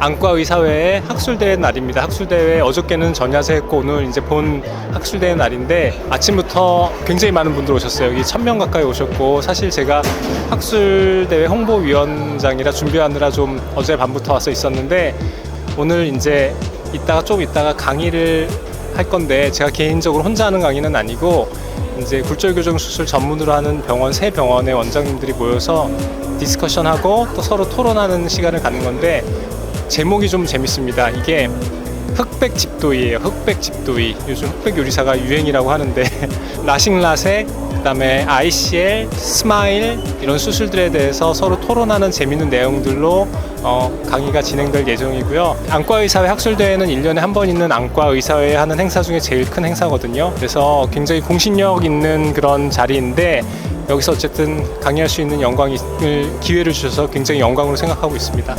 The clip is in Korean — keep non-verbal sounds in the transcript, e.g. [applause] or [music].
안과 의사회의 학술대회 날입니다. 학술대회 어저께는 전야제 했고 오늘 이제 본 학술대회 날인데 아침부터 굉장히 많은 분들 오셨어요. 여기 천 명 가까이 오셨고 사실 제가 학술대회 홍보위원장이라 준비하느라 좀 어제 밤부터 와서 있었는데 오늘 이제 이따가 좀 이따가 강의를 할 건데 제가 개인적으로 혼자 하는 강의는 아니고 이제 굴절 교정 수술 전문으로 하는 병원 세 병원의 원장님들이 모여서 디스커션하고 또 서로 토론하는 시간을 갖는 건데 제목이 좀 재밌습니다. 이게 흑백 집도이예요. 흑백 집도이. 요즘 흑백 요리사가 유행이라고 하는데 [laughs] 라식 라섹 그다음에 ICL, 스마일 이런 수술들에 대해서 서로 토론하는 재밌는 내용들로 어, 강의가 진행될 예정이고요. 안과 의사회 학술대회는 1년에 한 번 있는 안과 의사회 하는 행사 중에 제일 큰 행사거든요. 그래서 굉장히 공신력 있는 그런 자리인데 여기서 어쨌든 강의할 수 있는 영광을 기회를 주셔서 굉장히 영광으로 생각하고 있습니다.